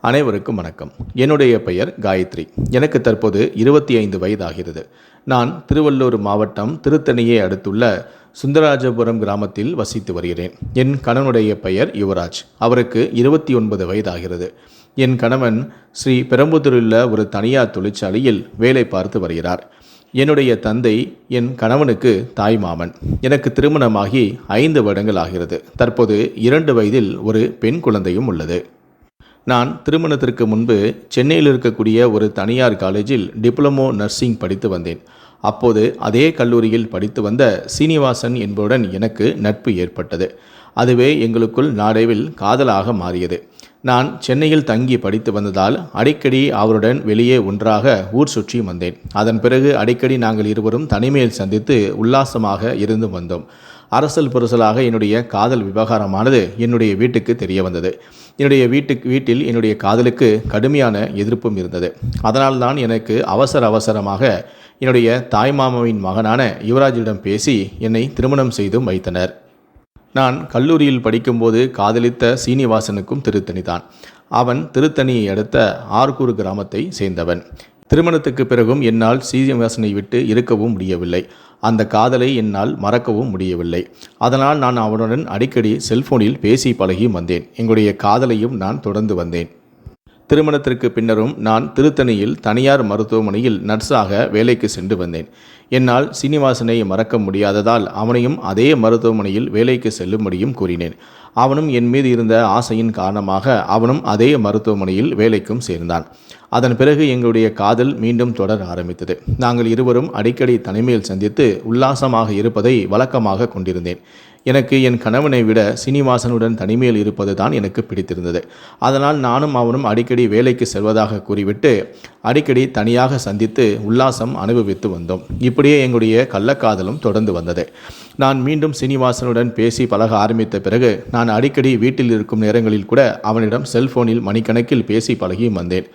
அனைவருக்கும் வணக்கம். என்னுடைய பெயர் காயத்ரி. எனக்கு தற்போது இருபத்தி ஐந்து வயதாகிறது. நான் திருவள்ளூர் மாவட்டம் திருத்தணியை அடுத்துள்ள சுந்தராஜபுரம் கிராமத்தில் வசித்து வருகிறேன். என் கணவனுடைய பெயர் யுவராஜ். அவருக்கு இருபத்தி ஒன்பது வயதாகிறது. என் கணவன் ஸ்ரீ பெரம்புதூரில் ஒரு தனியார் தொழிற்சாலையில் வேலை பார்த்து வருகிறார். என்னுடைய தந்தை என் கணவனுக்கு தாய் மாமன். எனக்கு திருமணமாகி ஐந்து வருடங்கள் ஆகிறது. தற்போது இரண்டு வயதில் ஒரு பெண் குழந்தையும் உள்ளது. நான் திருமணத்திற்கு முன்பு சென்னையில் இருக்கக்கூடிய ஒரு தனியார் காலேஜில் டிப்ளமோ நர்சிங் படித்து வந்தேன். அப்போது அதே கல்லூரியில் படித்து வந்த சீனிவாசன் என்பவுடன் எனக்கு நட்பு ஏற்பட்டது. அதுவே எங்களுக்குள் நாடைவில் காதலாக மாறியது. நான் சென்னையில் தங்கி படித்து வந்ததால் அடிக்கடி அவருடன் வெளியே ஒன்றாக ஊர் சுற்றி வந்தேன். அதன் பிறகு அடிக்கடி நாங்கள் இருவரும் தனிமையில் சந்தித்து உல்லாசமாக இருந்து வந்தோம். அரசல் புரசலாக என்னுடைய காதல் விவகாரமானது என்னுடைய வீட்டுக்கு தெரிய வந்தது. என்னுடைய வீட்டுக்கு வீட்டில் என்னுடைய காதலுக்கு கடுமையான எதிர்ப்பும் இருந்தது. அதனால்தான் எனக்கு அவசர அவசரமாக என்னுடைய தாய்மாமாவின் மகனான யுவராஜிடம் பேசி என்னை திருமணம் செய்தும் வைத்தனர். நான் கல்லூரியில் படிக்கும்போது காதலித்த சீனிவாசனுக்கும் திருத்தணிதான். அவன் திருத்தணியை அடுத்த ஆர்கூர் கிராமத்தை சேர்ந்தவன். திருமணத்துக்கு பிறகும் என்னால் சீனிவாசனை விட்டு இருக்கவும் முடியவில்லை. அந்த காதலை என்னால் மறக்கவும் முடியவில்லை. அதனால் நான் அவனுடன் அடிக்கடி செல்போனில் பேசி பழகி வந்தேன். எங்களுடைய காதலையும் நான் தொடர்ந்து வந்தேன். திருமணத்திற்கு பின்னரும் நான் திருத்தணியில் தனியார் மருத்துவமனையில் நர்ஸாக வேலைக்கு சென்று வந்தேன். என்னால் சீனிவாசனை மறக்க முடியாததால் அவனையும் அதே மருத்துவமனையில் வேலைக்கு செல்லும்படியும் கூறினேன். அவனும் என் மீது இருந்த ஆசையின் காரணமாக அவனும் அதே மருத்துவமனையில் வேலைக்கும் சேர்ந்தான். அதன் பிறகு எங்களுடைய காதல் மீண்டும் தொடர ஆரம்பித்தது. நாங்கள் இருவரும் அடிக்கடி தனிமையில் சந்தித்து உல்லாசமாக இருப்பதை வழக்கமாக கொண்டிருந்தேன். எனக்கு என் கணவனை விட சீனிவாசனுடன் தனிமையில் இருப்பது தான் எனக்கு பிடித்திருந்தது. அதனால் நானும் அவனும் அடிக்கடி வேலைக்கு செல்வதாக கூறிவிட்டு அடிக்கடி தனியாக சந்தித்து உல்லாசம் அனுபவித்து வந்தோம். இப்படியே எங்களுடைய கள்ளக்காதலும் தொடர்ந்து வந்தது. நான் மீண்டும் சீனிவாசனுடன் பேசி பழக ஆரம்பித்த பிறகு நான் அடிக்கடி வீட்டில் இருக்கும் நேரங்களில் கூட அவனிடம் செல்போனில் மணிக்கணக்கில் பேசி பழகியும் வந்தேன்.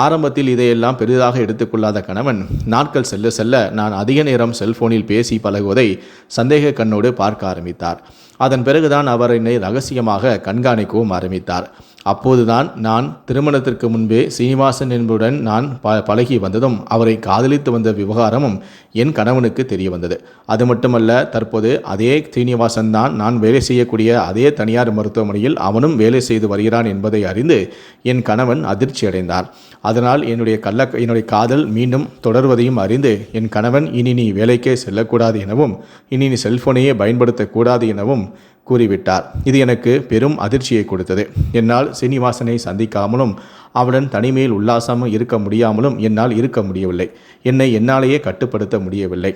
ஆரம்பத்தில் இதையெல்லாம் பெரிதாக எடுத்துக்கொள்ளாத கணவன் நாட்கள் செல்ல செல்ல நான் அதிக நேரம் செல்போனில் பேசி பழகுவதை சந்தேக கண்ணோடு பார்க்க ஆரம்பித்தார். அதன் பிறகுதான் அவர் என்னை ரகசியமாக கண்காணிக்கவும் ஆரம்பித்தார். அப்போதுதான் நான் திருமணத்திற்கு முன்பே சீனிவாசன் என்புடன் நான் ப பழகி வந்ததும் அவரை காதலித்து வந்த விவகாரமும் என் கணவனுக்கு தெரிய வந்தது. அது மட்டுமல்ல தற்போது அதே சீனிவாசன் தான் நான் வேலை செய்யக்கூடிய அதே தனியார் மருத்துவமனையில் அவனும் வேலை செய்து வருகிறான் என்பதை அறிந்து என் கணவன் அதிர்ச்சி அடைந்தார். அதனால் என்னுடைய கள்ள என்னுடைய காதல் மீண்டும் தொடர்வதையும் அறிந்து என் கணவன் இனி நீ வேலைக்கே செல்லக்கூடாது எனவும் இனி நீ செல்போனையே பயன்படுத்தக்கூடாது எனவும் கூறிவிட்டார். இது எனக்கு பெரும் அதிர்ச்சியை கொடுத்தது. என்னால் சீனிவாசனை சந்திக்காமலும் அவனுடன் தனிமையில் உல்லாசமும் இருக்க முடியாமலும் என்னால் இருக்க முடியவில்லை. என்னை என்னாலேயே கட்டுப்படுத்த முடியவில்லை.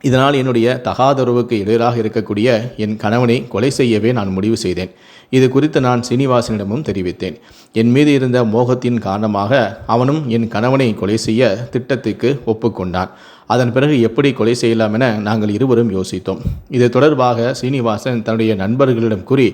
இதனால் என்னுடைய தகாதொருவுக்கு எதிராக இருக்கக்கூடிய என் கணவனை கொலை செய்யவே நான் முடிவு செய்தேன். இது குறித்து நான் சீனிவாசனிடமும் தெரிவித்தேன். என் மீது இருந்த மோகத்தின் காரணமாக அவனும் என் கணவனை கொலை செய்ய திட்டத்துக்கு ஒப்புக்கொண்டான். அதன் பிறகு எப்படி கொலை செய்யலாம் என நாங்கள் இருவரும் யோசித்தோம். இது தொடர்பாக சீனிவாசன் தன்னுடைய நண்பர்களிடம் கூறி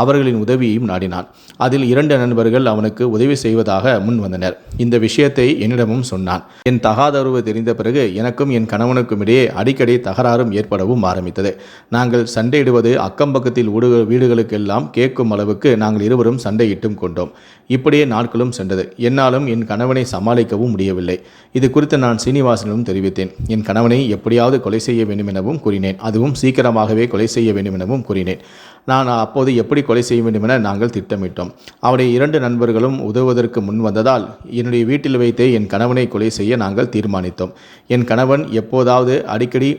அவர்களின் உதவியையும் நாடினான். அதில் இரண்டு நண்பர்கள் அவனுக்கு உதவி செய்வதாக முன் வந்தனர். இந்த விஷயத்தை என்னிடமும் சொன்னான். என் தகாதரவு தெரிந்த பிறகு எனக்கும் என் கணவனுக்கும் இடையே அடிக்கடி தகராறும் ஏற்படவும் ஆரம்பித்தது. நாங்கள் சண்டையிடுவது அக்கம் பக்கத்தில் வீடு வீடுகளுக்கெல்லாம் கேட்கும் அளவுக்கு நாங்கள் இருவரும் சண்டையிட்டும் கொண்டோம். இப்படியே நாட்களும் சென்றது. என்னாலும் என் கணவனை சமாளிக்கவும் முடியவில்லை. இது குறித்து நான் சீனிவாசனிடம் தெரிவித்தேன். என் கணவனை எப்படியாவது கொலை செய்ய வேண்டும் எனவும் கூறினேன். அதுவும் சீக்கிரமாகவே கொலை செய்ய வேண்டும் எனவும் கூறினேன். நான் அப்போது எப்படி கொலை செய்ய வேண்டும் என நாங்கள் திட்டமிட்டோம். அவருடைய இரண்டு நண்பர்களும் உதவுவதற்கு முன் வந்ததால் என்னுடைய வீட்டில் வைத்தே என் கணவனை கொலை செய்ய நாங்கள் தீர்மானித்தோம். என் கணவன் எப்போதாவது அடிக்கடி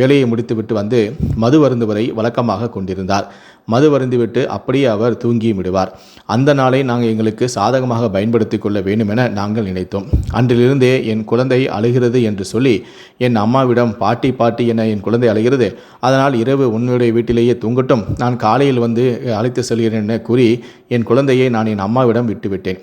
வேலையை முடித்துவிட்டு வந்து மது வருந்துவரை வழக்கமாக கொண்டிருந்தார். மது வருந்திவிட்டு அப்படியே அவர் தூங்கியும் விடுவார். அந்த நாளை நாங்கள் எங்களுக்கு சாதகமாக பயன்படுத்தி கொள்ள வேண்டும் என நாங்கள் நினைத்தோம். அன்றிலிருந்தே என் குழந்தை அழுகிறது என்று சொல்லி என் அம்மாவிடம் பாட்டி பாட்டி என என் குழந்தை அழுகிறது. அதனால் இரவு உன்னுடைய வீட்டிலேயே தூங்கட்டும். நான் காலையில் வந்து அழைத்து செல்கிறேன் என கூறி என் குழந்தையை நான் என் அம்மாவிடம் விட்டுவிட்டேன்.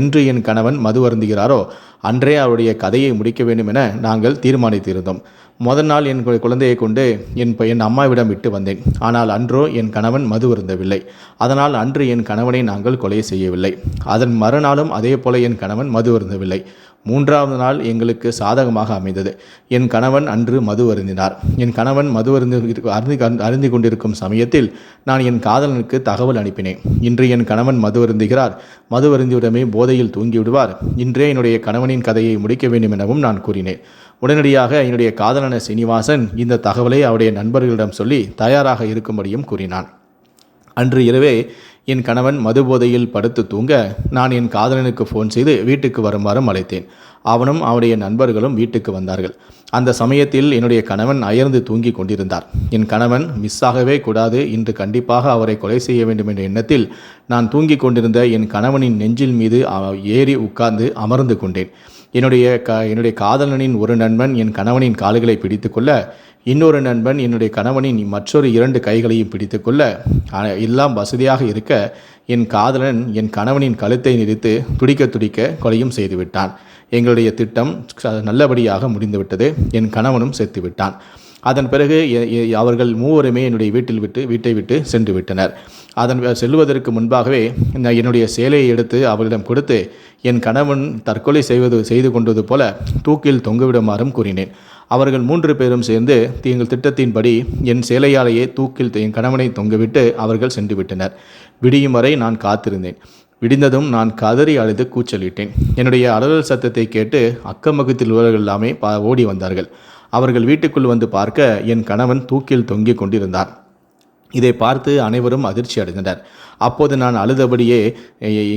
என்று என் கணவன் மது வருந்துகிறாரோ அன்றே அவருடைய கதையை முடிக்க வேண்டும் என நாங்கள் தீர்மானித்திருந்தோம். முதல் நாள் என் குழந்தையை கொண்டு என் என் அம்மாவிடம் விட்டு வந்தேன். ஆனால் அன்றோ என் கணவன் மது இருந்தவில்லை அதனால் அன்று என் கணவனை நாங்கள் கொலை செய்யவில்லை. அதன் மறுநாளும் அதே போல என் கணவன் மது இருந்தவில்லை மூன்றாவது நாள் எங்களுக்கு சாதகமாக அமைந்தது. என் கணவன் அன்று மது அருந்தினார். என் கணவன் மது அருந்து அருந்தி அருந்தி கொண்டிருக்கும் சமயத்தில் நான் என் காதலனுக்கு தகவல் அனுப்பினேன். இன்று என் கணவன் மது அருந்துகிறார். மது அருந்தியுடமே போதையில் தூங்கிவிடுவார். இன்றே என்னுடைய கணவனின் கதையை முடிக்க வேண்டும் எனவும் நான் கூறினேன். உடனடியாக என்னுடைய காதலன சீனிவாசன் இந்த தகவலை அவருடைய நண்பர்களிடம் சொல்லி தயாராக இருக்கும்படியும் கூறினான். அன்று இரவே என் கணவன் மது போதையில் படுத்து தூங்க நான் என் காதலனுக்கு ஃபோன் செய்து வீட்டுக்கு வருமாறும் அழைத்தேன். அவனும் அவனுடைய நண்பர்களும் வீட்டுக்கு வந்தார்கள். அந்த சமயத்தில் என்னுடைய கணவன் அயர்ந்து தூங்கி கொண்டிருந்தார். என் கணவன் மிஸ் ஆகவே கூடாது இன்று கண்டிப்பாக அவரை கொலை செய்ய வேண்டும் என்ற எண்ணத்தில் நான் தூங்கி கொண்டிருந்த என் கணவனின் நெஞ்சில் மீது ஏறி உட்கார்ந்து அமர்ந்து கொண்டேன். என்னுடைய க என்னுடைய காதலனின் ஒரு நண்பன் என் கணவனின் கால்களை பிடித்துக்கொள்ள இன்னொரு நண்பன் என்னுடைய கணவனின் மற்றொரு இரண்டு கைகளையும் பிடித்துக்கொள்ள எல்லாம் வசதியாக இருக்க என் காதலன் என் கணவனின் கழுத்தை நிறுத்து துடிக்க துடிக்க கொலையும் செய்துவிட்டான். எங்களுடைய திட்டம் ச- நல்லபடியாக முடிந்துவிட்டது. என் கணவனும் செத்து விட்டான் அதன் பிறகு அவர்கள் மூவருமே என்னுடைய வீட்டில் விட்டு வீட்டை விட்டு சென்று விட்டனர். அதன் செல்வதற்கு முன்பாகவே நான் என்னுடைய சேலையை எடுத்து அவர்களிடம் கொடுத்து என் கணவன் தற்கொலை செய்வது செய்து கொண்டது போல தூக்கில் தொங்கவிடுமாறும் கூறினேன். அவர்கள் மூன்று பேரும் சேர்ந்து எங்கள் திட்டத்தின்படி என் சேலையாலேயே தூக்கில் என் கணவனை தொங்கவிட்டு அவர்கள் சென்று விட்டனர். விடியும் வரை நான் காத்திருந்தேன். விடிந்ததும் நான் கதறி அழுது கூச்சலிட்டேன். என்னுடைய அலறல் சத்தத்தை கேட்டு அக்கம் பக்கத்தில் உள்ளவர்கள் எல்லாமே பா ஓடி வந்தார்கள். அவர்கள் வீட்டுக்குள் வந்து பார்க்க என் கணவன் தூக்கில் தொங்கிக் கொண்டிருந்தார் இதை பார்த்து அனைவரும் அதிர்ச்சி அடைந்தனர். அப்போது நான் அழுதபடியே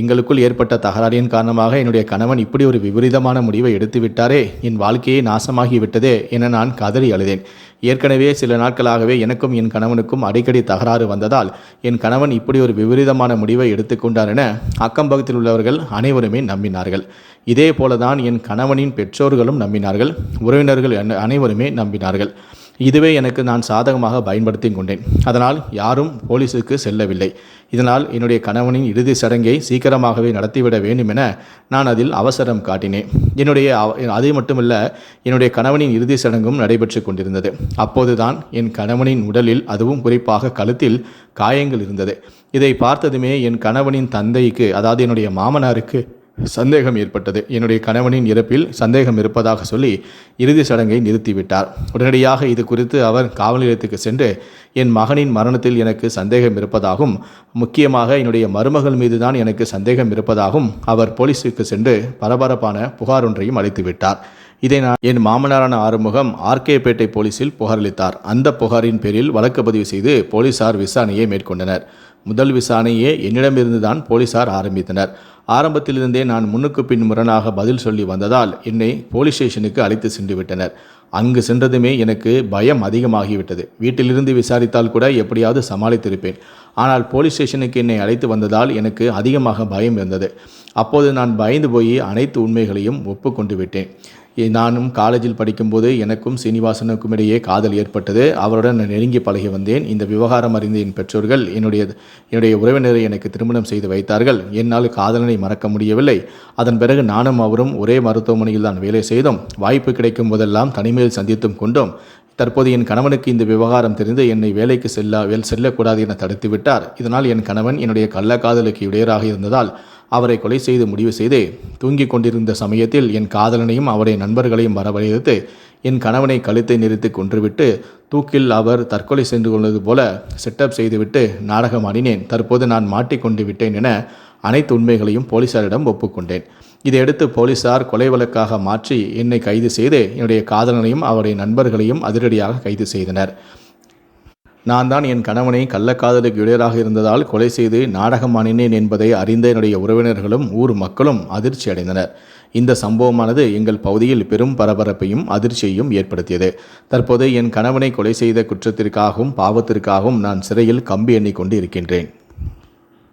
எங்களுக்குள் ஏற்பட்ட தகராறின் காரணமாக என்னுடைய கணவன் இப்படி ஒரு விபரீதமான முடிவை எடுத்து விட்டாரே என் வாழ்க்கையே நாசமாகி விட்டதே என நான் கதறி அழுதேன். ஏற்கனவே சில நாட்களாகவே எனக்கும் என் கணவனுக்கும் அடிக்கடி தகராறு வந்ததால் என் கணவன் இப்படி ஒரு விபரீதமான முடிவை எடுத்துக்கொண்டார் என அக்கம்பக்கத்தில் உள்ளவர்கள் அனைவருமே நம்பினார்கள். இதே போலதான் என் கணவனின் பெற்றோர்களும் நம்பினார்கள். உறவினர்கள் அனைவருமே நம்பினார்கள். இதுவே எனக்கு நான் சாதகமாக பயன்படுத்தி கொண்டேன். அதனால் யாரும் போலீஸுக்கு செல்லவில்லை. இதனால் என்னுடைய கணவனின் இறுதி சடங்கை சீக்கிரமாகவே நடத்திவிட வேண்டும் என நான் அதில் அவசரம் காட்டினேன். என்னுடைய அது மட்டுமல்ல என்னுடைய கணவனின் இறுதி சடங்கும் நடைபெற்று கொண்டிருந்தது. அப்போதுதான் என் கணவனின் உடலில் அதுவும் குறிப்பாக கழுத்தில் காயங்கள் இருந்தது. இதை பார்த்ததுமே என் கணவனின் தந்தைக்கு அதாவது என்னுடைய மாமனாருக்கு சந்தேகம் ஏற்பட்டது. என்னுடைய கணவனின் இறப்பில் சந்தேகம் இருப்பதாக சொல்லி இறுதி சடங்கை நிறுத்திவிட்டார். உடனடியாக இது குறித்து அவர் காவல் நிலையத்துக்கு சென்று என் மகனின் மரணத்தில் எனக்கு சந்தேகம் இருப்பதாகவும் முக்கியமாக என்னுடைய மருமகள் மீதுதான் எனக்கு சந்தேகம் இருப்பதாகவும் அவர் போலீஸுக்கு சென்று பரபரப்பான புகார் ஒன்றையும் அளித்துவிட்டார். இதை நான் என் மாமனாரான ஆறுமுகம் ஆர்கேபேட்டை போலீசில் புகாரளித்தார். அந்த புகாரின் பேரில் வழக்கு பதிவு செய்து போலீசார் விசாரணையை மேற்கொண்டனர். முதல் விசாரணையே என்னிடமிருந்து தான் போலீசார் ஆரம்பித்தனர். ஆரம்பத்திலிருந்தே நான் முன்னுக்கு பின் முரணாக பதில் சொல்லி வந்ததால் என்னை போலீஸ் ஸ்டேஷனுக்கு அழைத்து சென்று விட்டனர் அங்கு சென்றதுமே எனக்கு பயம் அதிகமாகிவிட்டது. வீட்டிலிருந்து விசாரித்தால் கூட எப்படியாவது சமாளித்திருப்பேன். ஆனால் போலீஸ் ஸ்டேஷனுக்கு என்னை அழைத்து வந்ததால் எனக்கு அதிகமாக பயம் இருந்தது. அப்போது நான் பயந்து போய் அனைத்து உண்மைகளையும் ஒப்புக்கொண்டு விட்டேன். நானும் காலேஜில் படிக்கும்போது எனக்கும் சீனிவாசனுக்கும் இடையே காதல் ஏற்பட்டது. அவருடன் நான் நெருங்கி பழகி வந்தேன். இந்த விவகாரம் அறிந்த என் பெற்றோர்கள் என்னுடைய என்னுடைய உறவினரை எனக்கு திருமணம் செய்து வைத்தார்கள். என்னால் காதலனை மறக்க முடியவில்லை. அதன் பிறகு நானும் அவரும் ஒரே மருத்துவமனையில் தான் வேலை செய்தோம். வாய்ப்பு கிடைக்கும் போதெல்லாம் தனிமையில் சந்தித்தும் கொண்டோம். தற்போது என் கணவனுக்கு இந்த விவகாரம் தெரிந்து என்னை வேலைக்கு செல்ல வேல் செல்லக்கூடாது என தடுத்து விட்டார். இதனால் என் கணவன் என்னுடைய கள்ளக்காதலுக்கு இடையராக இருந்ததால் அவரை கொலை செய்து முடிவு செய்து தூங்கிக் கொண்டிருந்த சமயத்தில் என் காதலனையும் அவருடைய நண்பர்களையும் வரவழைத்து என் கணவனை கழுத்தை நிறுத்தி கொன்றுவிட்டு தூக்கில் அவர் தற்கொலை சென்று கொண்டது போல செட்டப் செய்துவிட்டு நாடகமாடினேன். தற்போது நான் மாட்டிக்கொண்டு விட்டேன் என அனைத்து உண்மைகளையும் போலீசாரிடம் ஒப்புக்கொண்டேன். இதையடுத்து போலீசார் கொலை வழக்காக மாற்றி என்னை கைது செய்து என்னுடைய காதலனையும் அவருடைய நண்பர்களையும் அதிரடியாக கைது செய்தனர். நான் தான் என் கணவனை கள்ளக்காதலுக்கு இடையராக இருந்ததால் கொலை செய்து நாடகமானினேன் என்பதை அறிந்த என்னுடைய உறவினர்களும் ஊர் மக்களும் அதிர்ச்சி அடைந்தனர். இந்த சம்பவமானது எங்கள் பகுதியில் பெரும் பரபரப்பையும் அதிர்ச்சியையும் ஏற்படுத்தியது. தற்போது என் கணவனை கொலை செய்த குற்றத்திற்காகவும் பாவத்திற்காகவும் நான் சிறையில் கம்பி எண்ணிக்கொண்டு இருக்கின்றேன்